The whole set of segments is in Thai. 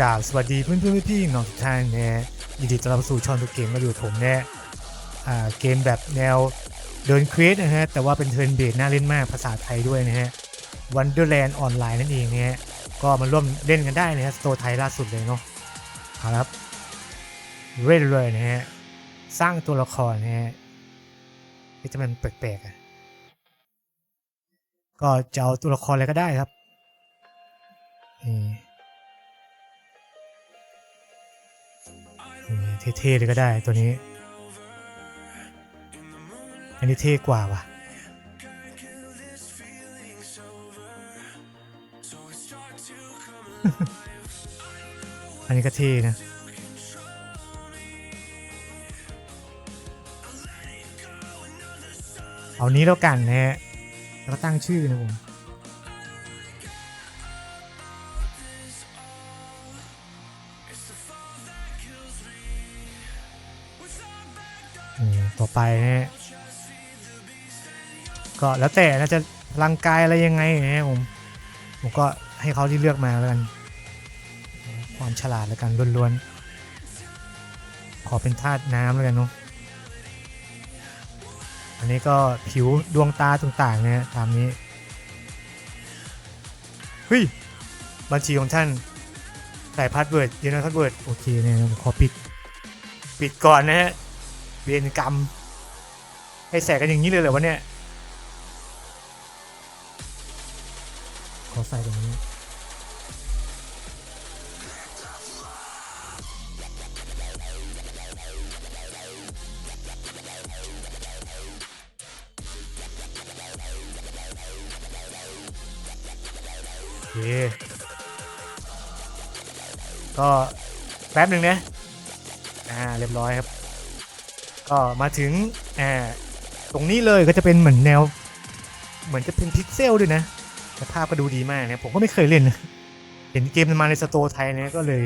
กาบสวัสดีเพื่อนเพื่อนๆพี่ๆน้องทุกท่านนะยินดีต้อนรับสู่ช่องตัวเกมมาอยู่ผมเนี่ยเกมแบบแนวเดินเควสนะฮะแต่ว่าเป็นเทิร์นเบสน่าเล่นมากภาษาไทยด้วยนะฮะ Wonderland ออนไลน์นั่นเองนะฮะก็มาร่วมเล่นกันได้นะฮะสโตร์ไทยล่าสุดเลยเนาะครับเรื่อยเลยนะฮะสร้างตัวละครนะฮะที่จะมันแปลกๆอะก็จะเอาตัวละครอะไรก็ได้ครับนี่ เท่ๆเลยก็ได้ตัวนี้ อันนี้เท่กว่าว่ะอันนี้ก็เท่นะเอานี้แล้วกันนะฮะแล้วตั้งชื่อนะผม ต่อไปนะฮะก็แล้วแต่นะจะพลังกายอะไรยังไงนะผมผมก็ให้เขาที่เลือกมาแล้วกัน ความฉลาดแล้วกันล้วนๆ ขอเป็นธาตุน้ำแล้วกันเนาะอันนี้ก็ผิวดวงตาต่างๆนะฮะตามนี้เฮ้ยบัญชีของท่านใส่พาสเวิร์ดยืนยันพาสเวิร์ดโอเคเนี่ยผมขอปิด ปิดก่อนนะฮะ เวรกรรม ให้แสกกันอย่างนี้เลยเหรอวะเนี่ย ขอใส่ตรงนี้ โอเค ก็แป๊บหนึ่งนะ อ่า เรียบร้อยครับ ก็มาถึงอ่าตรงนี้เลยก็จะเป็นเหมือนแนว เหมือนจะเป็นพิกเซลด้วยนะแต่ภาพก็ดูดีมากนะผมก็ไม่เคยเล่นนะเห็นเกมมาในสโตร์ไทยเนี่ยก็เลย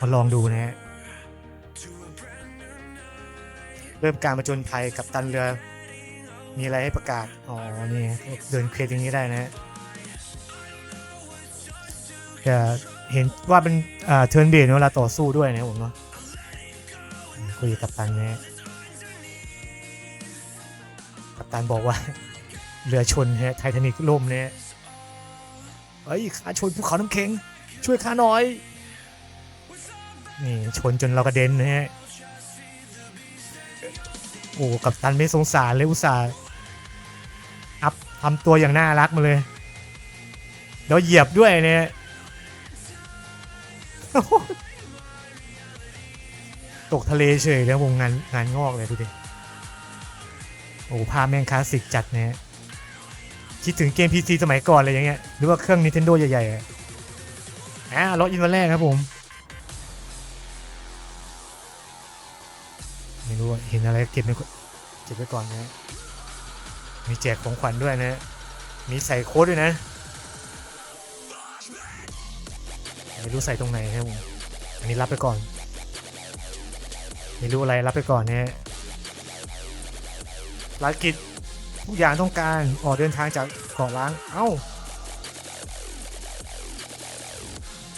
มาลองดูนะฮะเริ่มการมาจนภัยกับตันเรือ มีอะไรให้ประกาศ อ๋อนี่เดินเครดอย่างนี้ได้นะจะเห็นว่าเป็นเทิร์นเบสเวลาต่อสู้ด้วยนะผมเนาะ คุยกับตันเนี่ยกัปตันบอกว่า เรือชนฮะไททานิกล่มเนี่ยเฮ้ยข้าชนภูเขาน้ำแข็ง ช่วยข้าหน่อย นี่ชนจนเรากระเด็นนะฮะ โอ้กัปตันไม่สงสารเลยอุตส่าห์ อัพทำตัวอย่างน่ารักมาเลยแล้วเหยียบด้วยเนี่ย ตกทะเลเฉยแล้ววงงานงานงอกเลยดูดิ โอ้ภาพแม่งคลาสสิกจัดนะฮะคิดถึงเกม PC สมัยก่อนเลยอย่างเงี้ย หรือว่าเครื่อง Nintendo ใหญ่ๆอะอ่าล็อกอินวันแรกครับผม ไม่รู้เห็นอะไรเก็บไว้เก็บไว้ก่อนนะมีแจกของขวัญด้วยนะ มีใส่โค้ดด้วยนะ ไม่รู้ใส่ตรงไหนครับผม อันนี้รับไปก่อน ไม่รู้อะไรรับไปก่อนเนี่ยภารกิจทุกอย่างต้องการออกเดินทางจากเกาะล้าง เอ้า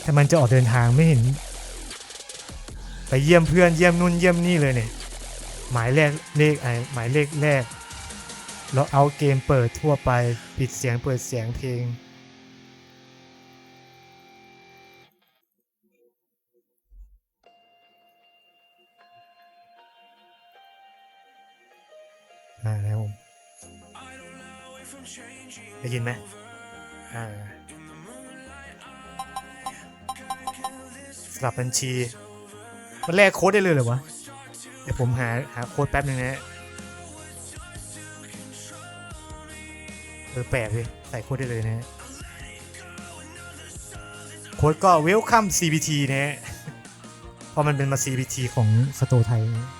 ถ้ามันจะออกเดินทางไม่เห็น ไปเยี่ยมเพื่อนเยี่ยมนู่นเยี่ยมนี่เลยเนี่ย หมายเลขเลขไอหมายเลขแรกเราเอาเกมเปิดทั่วไปปิดเสียงเปิดเสียงเพลง อ่าแล้วผมได้ยินไหมอ่าสลับบัญชี มันแลกโค้ดได้เลยเหรอวะ เดี๋ยวผมหาหาโค้ดแป๊บนึงนะเออแปลกเลยใส่โค้ดได้เลยนะฮะโค้ดก็ welcome CBT นะฮะเพราะมันเป็นมา CBT ของสโตไทยนะ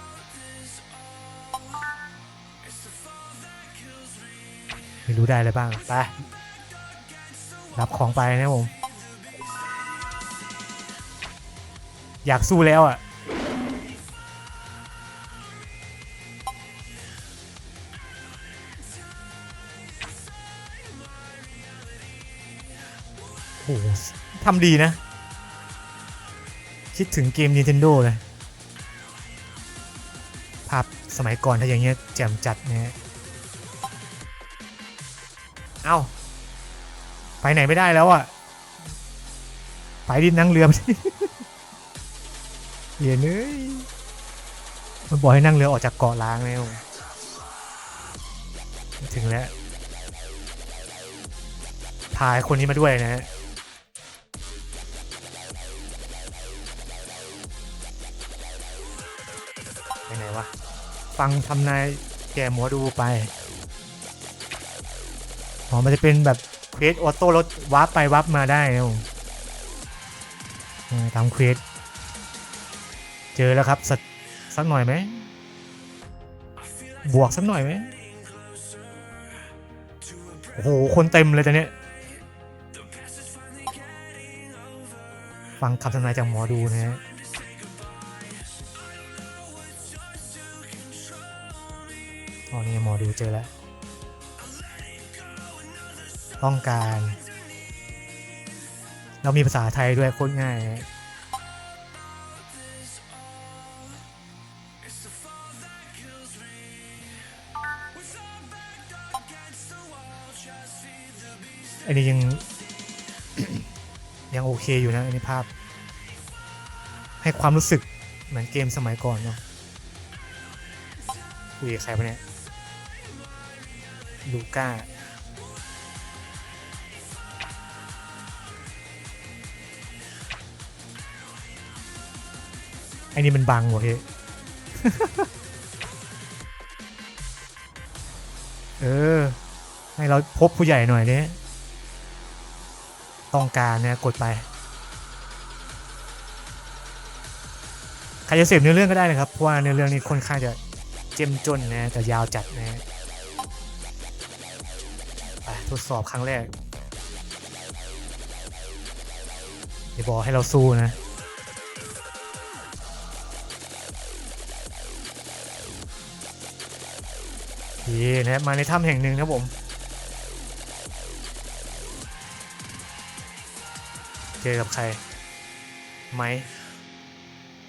รู้ได้อะไรบ้าง ไป รับของไปนะผม อยากสู้แล้วอะ โอ้โหทำดีนะ คิดถึงเกม Nintendo เลย ภาพสมัยก่อนถ้าอย่างเงี้ยแจ่มจัดนะฮะ เอ้าไปไหนไม่ได้แล้วอะไปดินนั่งเรือเฮียเอ้ยมันบอกให้นั่งเรือออกจากเกาะล้างแล้วถึงแล้วพาคนนี้มาด้วยนะฮะไปไหนวะ ฟังทำนายแก่หมอดูไป อ๋อ มันจะเป็นแบบเควสออโต้รถวาร์ปไปวาร์ปมาได้นะผมตามเควสเจอแล้วครับสักสักหน่อยไหม บวกสักหน่อยไหมโอ้โห คนเต็มเลยตอนเนี้ยฟังคำทำนายจากหมอดูนะฮะอ๋อนี่หมอดูเจอแล้ว ต้องการ เรามีภาษาไทยด้วยโคตรง่ายอันนี้ยังยังโอเคอยู่นะอันนี้ภาพ ให้ความรู้สึกเหมือนเกมสมัยก่อนเนาะคุยกับใครปะเนี่ยลูก้า อ้นี่มันบังวะเฮ้เออ ให้เราพบผู้ใหญ่หน่อยเนี่ยต้องการเนี่ยกดไป ใครจะเสพเนื้อเรื่องก็ได้นะครับ เพราะว่าเนื้อเรื่องนี้ค่อนข้างจะเจ้มจนนะแต่ยาวจัดนะไปทดสอบครั้งแรกเดี๋ยวบอกให้เราสู้นะ โอเคนะมาในถ้ำแห่งหนึ่งครับผมเจอกับใครไหม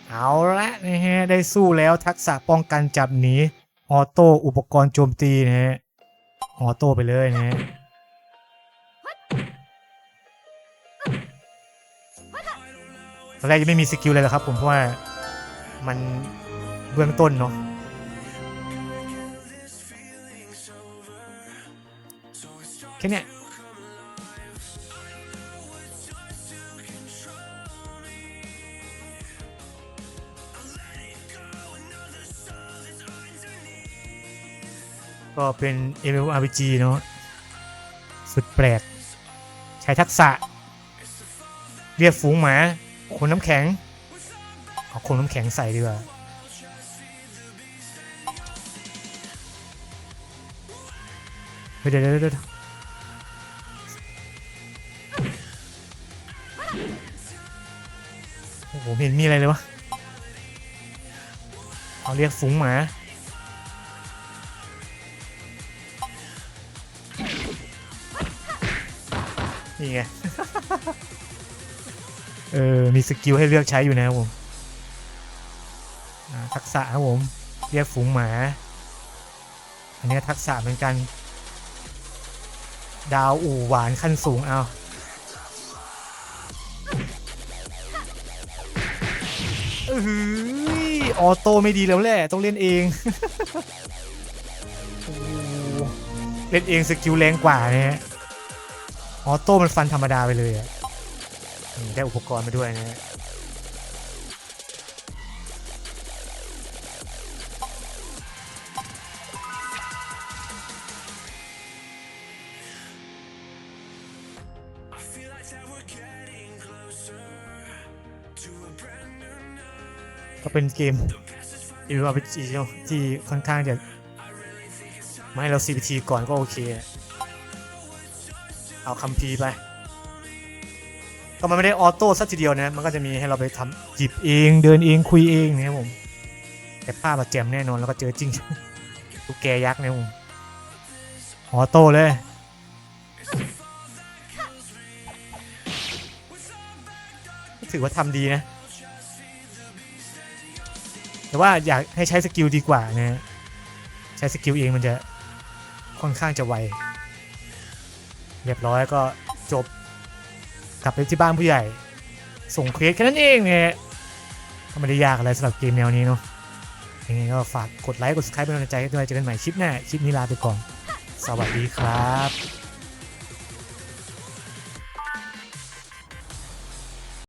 เอาละนะฮะได้สู้แล้วทักษะป้องกันจับหนีออโต้อุปกรณ์โจมตีนะฮะออโต้ไปเลยนะฮะตอนแรกยังไม่มีสกิลเลยหรอกครับผมเพราะว่ามันเบื้องต้นเนาะ แค่เนี้ยก็เป็น MMORPG เนาะสุดแปลก ใช้ทักษะ เรียกฝูงหมา คนน้ำแข็งเอาคนน้ำแข็งใส่ดีกว่าเดี๋ยวเดี๋ยวเดี๋ยว มเห็นมีอะไรเลยวะเอาเรียกฝูงหมา นี่ไง เออ มีสกิลให้เลือกใช้อยู่นะครับผมอ่าทักษะครับผม เรียกฝูงหมา อันนี้ทักษะเหมือนกัน ดาวอู่หวานขั้นสูงเอา อออโต้ไม่ดีแล้วแหละ ต้องเล่นเอง เล่นเองสกิลแรงกว่านะฮะ ออโต้มันฟันธรรมดาไปเลยอะได้อุปกรณ์มาด้วยนะฮะ ก็เป็นเกม MMORPG เนอะที่ค่อนข้างจะไมาให้เรา CPT ก่อนก็โอเค เอาคัมภีร์ไป ก็มันไม่ได้ออโต้สักทีเดียวนะ มันก็จะมีให้เราไปทำหยิบเองเดินเองคุยเองนะครับผม แต่ภาพอะแจ่มแน่นอนแล้วก็เจอจริงตุ๊กแกยักษ์นะผมออโต้เลยถือว่าทำดีนะ แต่ว่าอยากให้ใช้สกิลดีกว่านะใช้สกิลเองมันจะค่อนข้างจะไว เรียบร้อยก็จบกลับไปที่บ้านผู้ใหญ่ ส่งเควสแค่นั้นเองนะฮะก็ไม่ได้ยากอะไรสำหรับเกมแนวนี้เนาะยังไงก็ฝากกดไลค์กด subscribe เป็นกำลังใจให้ด้วยเจอกันใหม่คลิปหน้า คลิปนี้ลาไปก่อน สวัสดีครับ